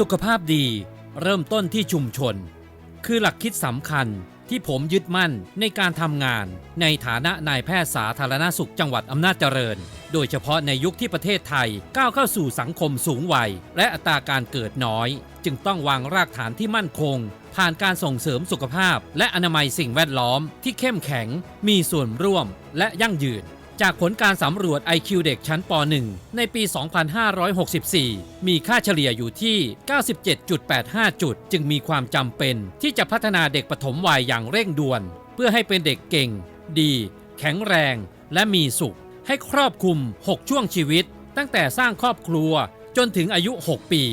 สุขภาพดีเริ่มต้นที่ชุมชน คือหลักคิดสำคัญที่ผมยึดมั่นในการทำงาน ในฐานะนายแพทย์สาธารณสุขจังหวัดอำนาจเจริญ โดยเฉพาะในยุคที่ประเทศไทยก้าวเข้าสู่สังคมสูงวัย และอัตราการเกิดน้อย จึงต้องวางรากฐานที่มั่นคง ผ่านการส่งเสริมสุขภาพ และอนามัยสิ่งแวดล้อมที่เข้มแข็ง มีส่วนร่วม และยั่งยืน จากผลการสำรวจ IQ เด็กชั้นป .1 ในปี 2564 มีค่าเฉลี่ยอยู่ที่ 97.85 จุด จึงมีความจำเป็น ที่จะพัฒนาเด็กปฐมวัยอย่างเร่งด่วน เพื่อให้เป็นเด็กเก่ง ดี แข็งแรง และมีสุข ให้ครอบคลุม 6 ช่วงชีวิต ตั้งแต่สร้างครอบครัวจนถึงอายุ 6 ปี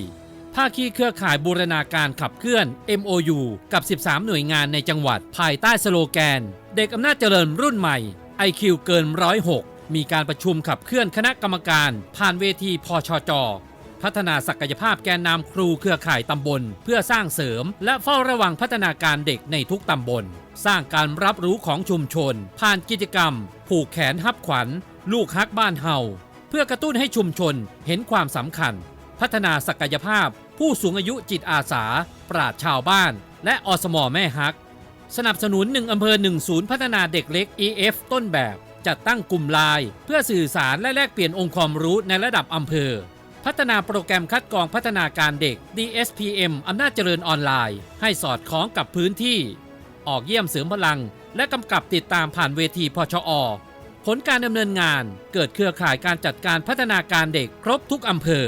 ภาคีเครือข่ายบูรณาการขับเคลื่อน MOU กับ 13 หน่วยงานในจังหวัดภายใต้สโลแกน เด็กอำนาจเจริญรุ่นใหม่ IQ เกิน106มีการประชุมขับเคลื่อนคณะกรรมการ ผ่านเวทีพชจพัฒนาศักยภาพแกนนำครูเครือข่ายตำบล เพื่อสร้างเสริม และเฝ้าระวังพัฒนาการเด็กในทุกตำบล สร้างการรับรู้ของชุมชน ผ่านกิจกรรม ผูกแขนฮับขวัญ ลูกฮักบ้านเฮาเพื่อกระตุ้นให้ชุมชนเห็นความสำคัญ พัฒนาศักยภาพ ผู้สูงอายุจิตอาสา ปราดชาวบ้าน และอสมแม่ฮัก สนับสนุน 1 อำเภอ 1 ศูนย์พัฒนาเด็กเล็ก EF ต้นแบบ จัดตั้งกลุ่มไลน์เพื่อสื่อสารและแลกเปลี่ยนองค์ความรู้ในระดับอำเภอ พัฒนาโปรแกรมคัดกรองพัฒนาการเด็ก DSPM อำนาจเจริญออนไลน์ ให้สอดคล้องกับพื้นที่ ออกเยี่ยมเสริมพลัง และกำกับติดตามผ่านเวทีพชอ ผลการดำเนินงานเกิดเครือข่ายการจัดการพัฒนาการเด็กครบทุกอำเภอ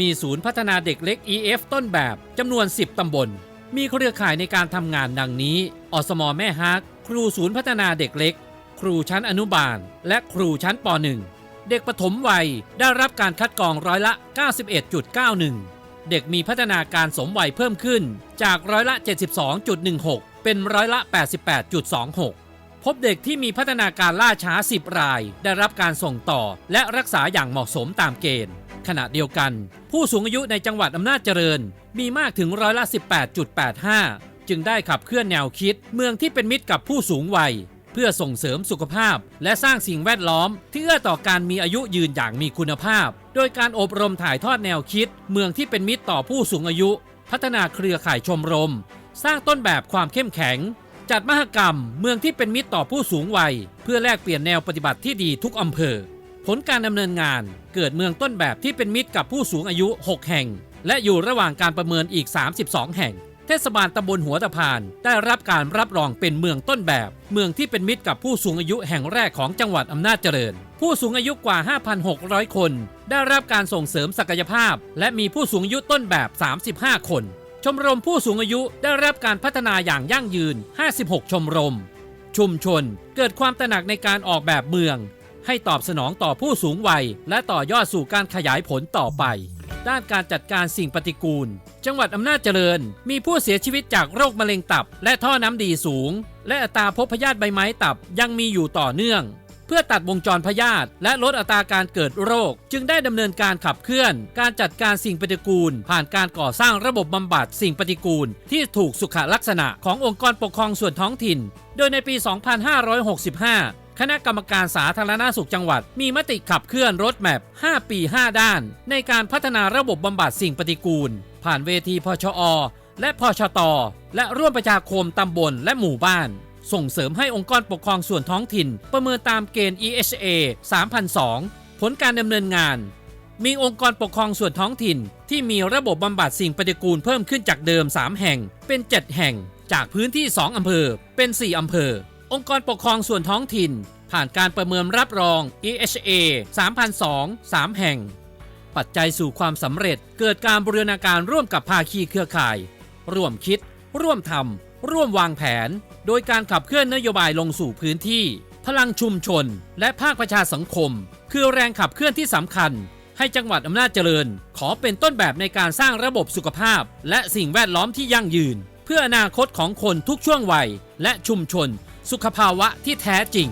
มีศูนย์พัฒนาเด็กเล็ก EF ต้นแบบจำนวน 10ตำบล มีเครือข่ายในการทำงานดังนี้ อสมแม่ฮัก ครูศูนย์พัฒนาเด็กเล็ก ครูชั้นอนุบาล และครูชั้นป .1 เด็กปฐมวัยได้รับการคัดกรองร้อยละ 91.91 เด็กมีพัฒนาการสมวัยเพิ่มขึ้นจากร้อยละ 72.16 เป็นร้อยละ 88.26 พบเด็กที่มีพัฒนาการล่าช้า 10 ราย ได้รับการส่งต่อและรักษาอย่างเหมาะสมตามเกณฑ์ขณะเดียวกัน ผู้สูงอายุในจังหวัดอำนาจเจริญ มีมากถึงร้อยละ 18.85 จึงได้ขับเคลื่อนแนวคิด เมืองที่เป็นมิตรกับผู้สูงวัย เพื่อส่งเสริมสุขภาพ และสร้างสิ่งแวดล้อม ที่เอื้อต่อการมีอายุยืนอย่างมีคุณภาพ โดยการอบรมถ่ายทอดแนวคิด เมืองที่เป็นมิตรต่อผู้สูงอายุ พัฒนาเครือข่ายชมรม สร้างต้นแบบความเข้มแข็ง จัดมหกรรม เมืองที่เป็นมิตรต่อผู้สูงวัย เพื่อแลกเปลี่ยนแนวปฏิบัติที่ดีทุกอำเภอ ผลการดำเนินงานเกิดเมืองต้นแบบที่เป็นมิตรกับผู้สูงอายุ 6 แห่ง และอยู่ระหว่างการประเมินอีก 32 แห่ง เทศบาลตำบลหัวตะพาน ได้รับการรับรองเป็นเมืองต้นแบบ เมืองที่เป็นมิตรกับผู้สูงอายุแห่งแรกของจังหวัดอำนาจเจริญ ผู้สูงอายุกว่า 5,600 คน ได้รับการส่งเสริมศักยภาพ และมีผู้สูงอายุต้นแบบ 35 คน ชมรมผู้สูงอายุได้รับการพัฒนาอย่างยั่งยืน 56 ชมรม ชุมชนเกิดความตระหนักในการออกแบบเมือง ให้ตอบสนองต่อผู้สูงวัย และต่อยอดสู่การขยายผลต่อไป ด้านการจัดการสิ่งปฏิกูล จังหวัดอำนาจเจริญ มีผู้เสียชีวิตจากโรคมะเร็งตับ และท่อน้ำดีสูง และอัตราพบพยาธิใบไม้ตับยังมีอยู่ต่อเนื่อง เพื่อตัดวงจรพยาธิและลดอัตราการเกิดโรค จึงได้ดำเนินการขับเคลื่อน การจัดการสิ่งปฏิกูล ผ่านการก่อสร้างระบบบำบัดสิ่งปฏิกูล ที่ถูกสุขลักษณะขององค์กรปกครองส่วนท้องถิ่น โดยในปี 2565 คณะกรรมการสาธารณาสุขจังหวัด มีมติขับเคลื่อนรถแมพ 5 ปี 5 ด้าน ในการพัฒนาระบบบำบัดสิ่งปฏิกูล ผ่านเวทีพชอ และพชต และร่วมประชาคมตำบลและหมู่บ้าน ส่งเสริมให้องค์กรปกครองส่วนท้องถิ่น ประเมินตามเกณฑ์ EHA 3002 ผลการดำเนินงาน มีองค์กรปกครองส่วนท้องถิ่น ที่มีระบบบำบัดสิ่งปฏิกูลเพิ่มขึ้นจากเดิม 3 แห่ง เป็น 7 แห่ง จากพื้นที่ 2อำเภอ เป็น 4อำเภอ องค์กรปกครองส่วนท้องถิ่น ผ่านการประเมินรับรอง EHA 3002 3 แห่ง ปัจจัยสู่ความสำเร็จเกิดการบูรณาการร่วมกับภาคีเครือข่าย ร่วมคิด ร่วมทำร่วมวางแผน โดยการขับเคลื่อนนโยบายลงสู่พื้นที่ พลังชุมชน และภาคประชาสังคม คือแรงขับเคลื่อนที่สำคัญ ให้จังหวัดอำนาจเจริญ ขอเป็นต้นแบบในการสร้างระบบสุขภาพ และสิ่งแวดล้อมที่ยั่งยืนเพื่ออนาคตของคนทุกช่วงวัยและชุมชน สุขภาวะที่แท้จริง